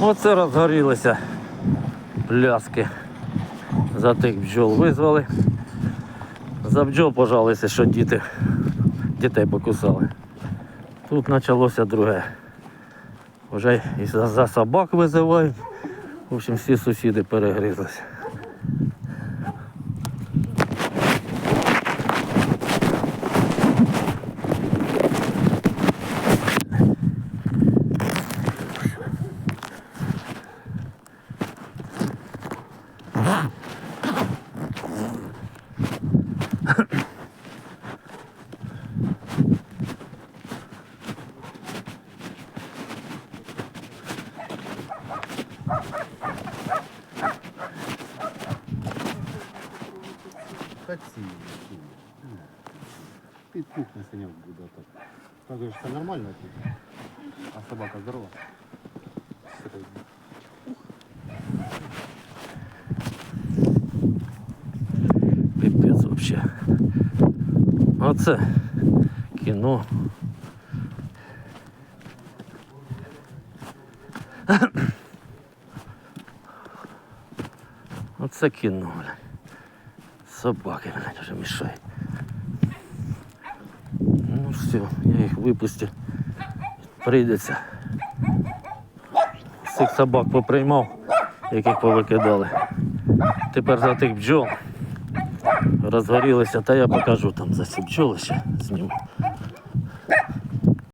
Оце розгорілися пляски. За тих бджол визвали. За бджол пожалися, що діти дітей покусали. Тут почалося друге. Вже і за, собак визивають. В общем, всі сусіди перегризлися. Такси. Петух на санек будет. Скажешь, что нормально? А собака здорова? Вообще. Оце кіно. Оце кіно, блядь. Собаки, блядь, вже мішають. Ну все, я їх випустив. Прийдеться. Всіх собак поприймав, яких повикидали. Тепер за тих бджол розгорілися, та я покажу там засібчилося з ним.